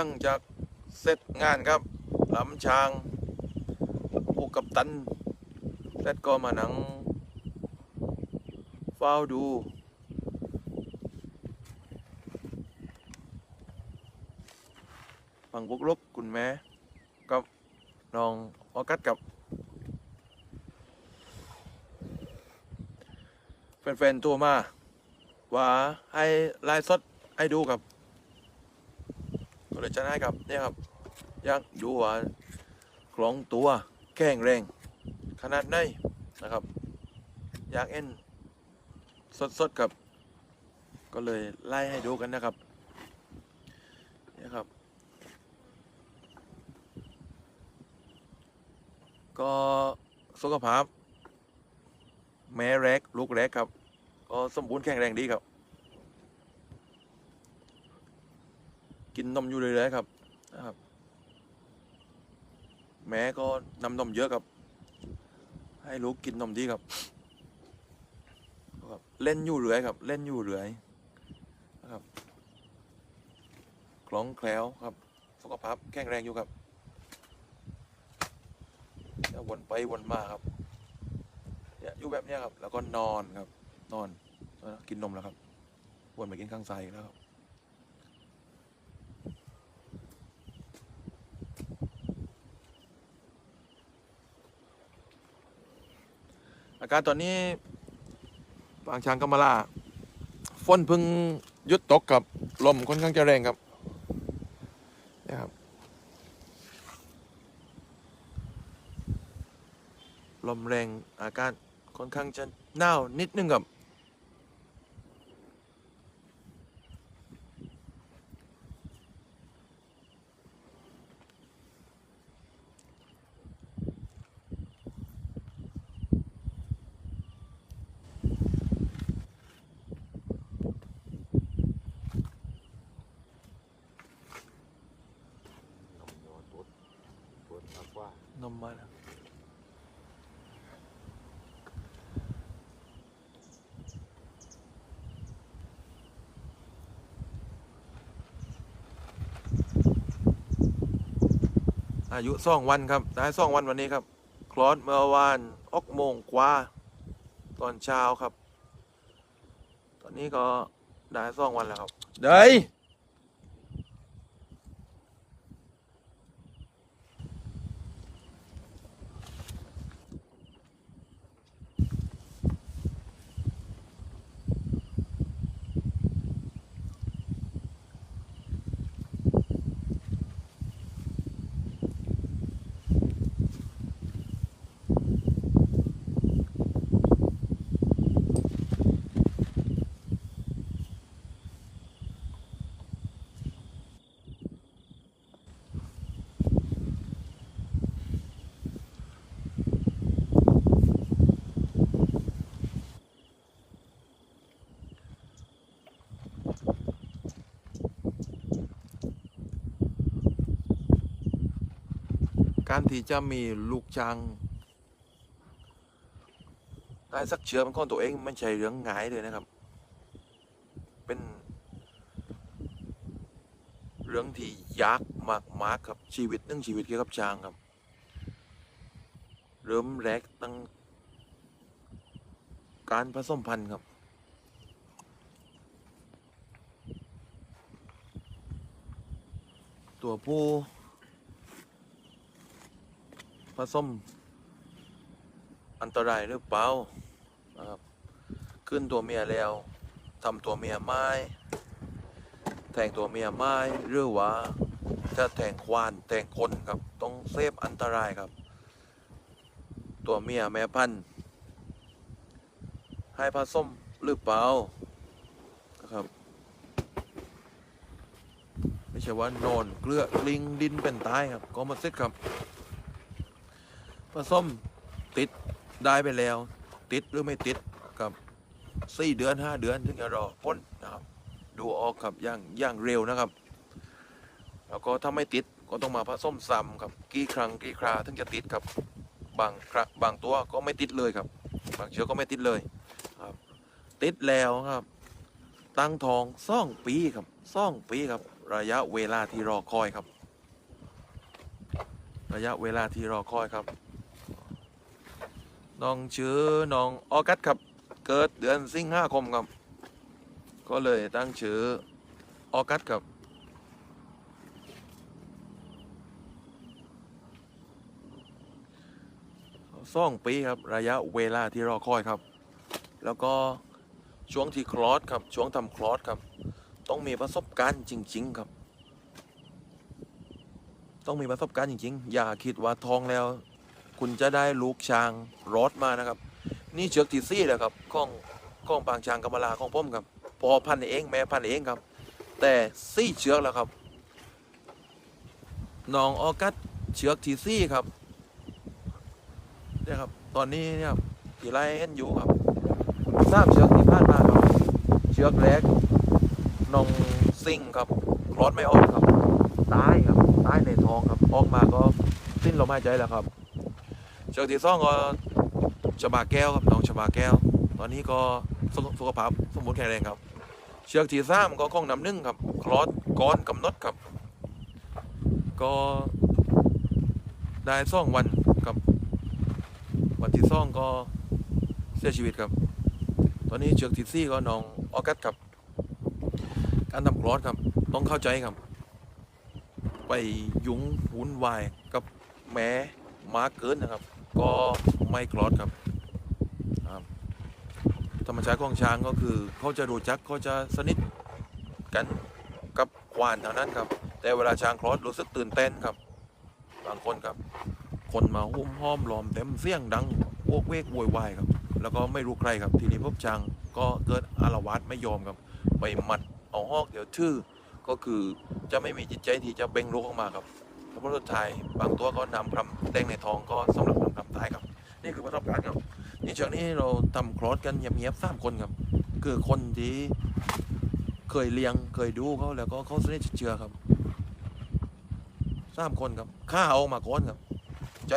หลังจากเสร็จงานครับลำช้างผู้กับตันเสร็จก็มานังเฝ้าดูฟังพวกลบคุณแม่กับน้องออกัสกับแฟนๆตัวมาว่าให้ไลฟ์สดให้ดูครับ ก็เลยจะให้ครับเนี่ยครับยากดูว่าคล้องตัวแข็งแรง ขนาดไหนนะครับยากษ์เอ็นสดๆครับก็เลยไล่ให้ดูกันนะครับเนี่ยครับ ก็สุขภาพ แม่แรกลูกแรกครับ ก็สมบูรณ์แข็งแรงดีครับ กินนมอยู่เรื่อยๆครับนะครับ แม่ก็นำนมเยอะครับ ให้ลูกกินนมดีครับครับ เล่นอยู่เรื่อยครับ เล่นอยู่เรื่อยนะครับคล่องแคล่วครับสุขภาพแข็งแรงอยู่ครับแล้วนไปวนมาครับเนี่ยอยู่แบบเนี้ยครับ แล้วก็นอนครับ นอน กินนมแล้วครับวนไปกินข้างซ้ายแล้วครับ อาการตอนนี้บางช้างกำมะลาฝนเพึ่งหยุดตกกับลมค่อนข้างจะแรงครับนะครับลมแรงอากาศค่อนข้างจะหนาวนิดนึงครับ นมมาแล้ว อายุสองวันครับได้สองวันวันนี้ครับ คลอดเมื่อวานอกโมงกว่า ตอนเช้าครับ ตอนนี้ก็ได้สองวันแล้วครับ เด้ย การที่จะมีลูกช้างได้สักเชื้อเป็นของตัวเองไม่ใช่เรื่องง่ายเลยนะครับ เป็นเรื่องที่ยากมากๆครับชีวิตนึ่งชีวิตเกี่ยวกับช้างครับ เริ่มแรกตั้งการผสมพันธุ์ครับ ตัวผู้ ผสมอันตรายหรือเปล่านะครับขึ้นตัวเมียแล้วทำตัวเมียไม้แทงตัวเมียไม้หรือว่าถ้าแทงควานแทงคนครับต้องเซฟอันตรายครับ ตัวเมียแม่พันธุ์ให้ผสมหรือเปล่านะครับไม่ใช่ว่านอนเกลือกลิงดินเป็นตายครับก็มาเซ็ตครับ ผสมติดได้ไปแล้ว ติดหรือไม่ติดกับสี่เดือนห้าเดือนถึงจะรอพ้นนะครับ ดูออกครับย่างย่างเร็วนะครับ แล้วก็ถ้าไม่ติดก็ต้องมาผสมซ้ำครับกี่ครั้งกี่คราถึงจะติดครับบางครั้งบางตัวก็ไม่ติดเลยครับ บางเชื้อก็ไม่ติดเลยครับ ติดแล้วครับ ตั้งทองซ่องปีครับซ่องปีครับ ระยะเวลาที่รอคอยครับ ระยะเวลาที่รอคอยครับ น้องชื่อน้องออกัสครับ เกิดเดือนสิงหาคมครับ ก็เลยตั้งชื่อออกัสครับซ่องปีครับระยะเวลาที่รอคอยครับ แล้วก็ช่วงที่คลอดครับ ช่วงทำคลอดครับ ต้องมีประสบการณ์จริง ๆ ครับ ต้องมีประสบการณ์จริง ๆ อย่าคิดว่าทองแล้ว คุณจะได้ลูกช้างรอดมานะครับ นี่เชือกที่ซี่แหละครับข้องข้องปางช้างกำมะลาของผมครับพอพันเองแม่พันเองครับ แต่ซี่เชือกแล้วครับน้องออกัสเชือกที่ซี่ครับเนี่ยครับตอนนี้เนี่ยครับที่ไรเห็นอยู่ครับทราบเชือกที่ผ่านมาครับเชือกแรกน้องซิงครับคลอดไม่ออกครับตายครับตายในท้องครับออกมาก็สิ้นลมหายใจแล้วครับ เชือกที่สองก็ชบาแก้วครับน้องชบาแก้ว ตอนนี้ก็สุขภาพสมบูรณ์แข็งแรงครับ เชือกที่สามก็ข้องน้ำหนึ่งครับ คลอดก้อนกำหนดครับ ก็ได้สองวันครับ วันที่สองก็เสียชีวิตครับ ตอนนี้เชือกที่สี่ก็น้องออกัสครับ การทำคลอดครับ ต้องเข้าใจครับ ไปยุ่งวุ่นวายกับแม้มาเกินนะครับ ก็ไม่คลอดครับครับ ธรรมชาติของช้างก็คือเขาจะรู้จักเขาจะสนิทกันกับควานเท่านั้นครับ แต่เวลาช้างคลอดรู้สึกตื่นเต้นครับ บางคนครับ คนมาหุ้มห้อมล้อมเต็มเสียงดังโวกเวกโวยวายครับ แล้วก็ไม่รู้ใครครับ ทีนี้พบช้างก็เกิดอารวาสไม่ยอมครับไปหมัดเอาหอกเดี๋ยวชื่อก็คือจะไม่มีจิตใจที่จะเบ่งลูกออกมาครับ แล้วพอสุดท้ายบางตัวก็นำพรำแดงในท้องก็สำหรับนำพรำตายครับ นี่คือประสบการณ์ครับนี่ช่วงนี้เราทำคลอดกันเงียบๆสามคนครับ คือคนที่เคยเลี้ยงเคยดูเขาแล้วก็เขาสนิทเชื่อครับสามคนครับข้าเอามาก่อนครับ ใจ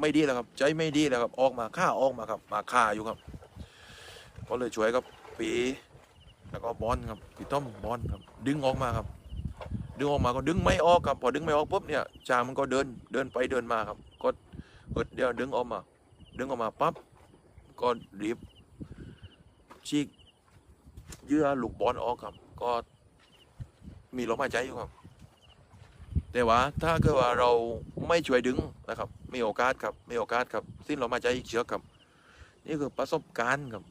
ไม่ดีแล้วครับ ใจไม่ดีแล้วครับออกมาข้าออกมาครับ มาฆ่าอยู่ครับ ก็เลยช่วยกับปีแล้วก็บอลครับพี่ต้อมบอลครับ ดึงออกมาครับ ดึงออกมาก็ดึงไม่ออกครับ พอดึงไม่ออกปุ๊บเนี่ยจางมันก็เดินเดินไปเดินมาครับ ก็เดเดียวดึงออกมา ดึงออกมาปั๊บก็รีบฉีกเยื่อลูกบอลออกครับ ก็มีลมหายใจอยู่ครับ แต่ว่าถ้าเกิดว่าเราไม่ช่วยดึงนะครับมีโอกาสครับมีโอกาสครับสิ้นลมหายใจอีกเชือกครับ นี่คือประสบการณ์ครับ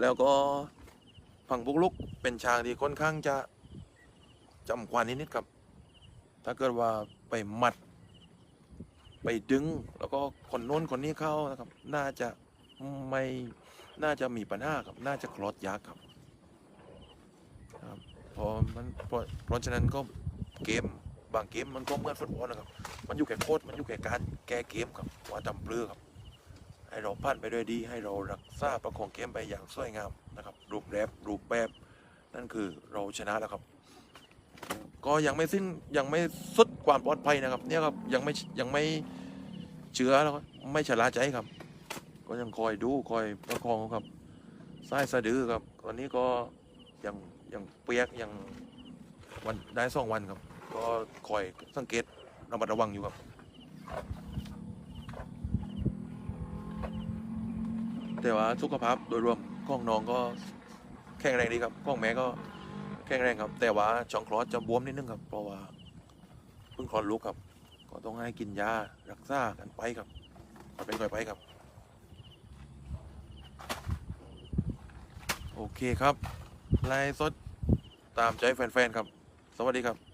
แล้วก็ฝั่งบุกลุกเป็นช้างที่ค่อนข้างจะ จำควันนิดๆครับ ถ้าเกิดว่าไปหมัด ไปดึง แล้วก็คนโน้นคนนี้เข้านะครับ น่าจะไม่น่าจะมีปัญหาครับ น่าจะคลอดยากครับครับเพราะมันเพราะเพราะฉะนั้นก็เกมบางเกมมันก็เหมือนฟุตบอลนะครับ มันอยู่แค่โค้ดมันอยู่แค่การแก้เกมครับว่าจำเปลือครับ ให้เราผ่านไปด้วยดี ให้เรารักษาประคองเกมไปอย่างสวยงามนะครับ รูปแบบรูปแบบ นั่นคือเราชนะแล้วครับ ก็ยังไม่สิ้นยังไม่สุดความปลอดภัยนะครับ เนี่ยครับยังไม่ยังไม่เชื้อแล้วไม่ชะล่าใจครับ ก็ยังคอยดูคอยประคองครับสายสะดือครับตอนนี้ก็ยังยังเปียกยังวันได้สองวันครับ ก็คอยสังเกตระมัดระวังอยู่ครับแต่ว่าสุขภาพโดยรวมของน้องก็แข็งแรงดีครับของแม่ก็ แข็งแรงครับ แต่ว่าช่องคลอดจะบวมนิดนึงครับเพราะว่าเพิ่งคลอดลูกครับ ก็ต้องให้กินยารักษากันไปครับก็เป็นก่อยไปครับ โอเคครับไลฟ์สดตามใจแฟนๆครับ สวัสดีครับ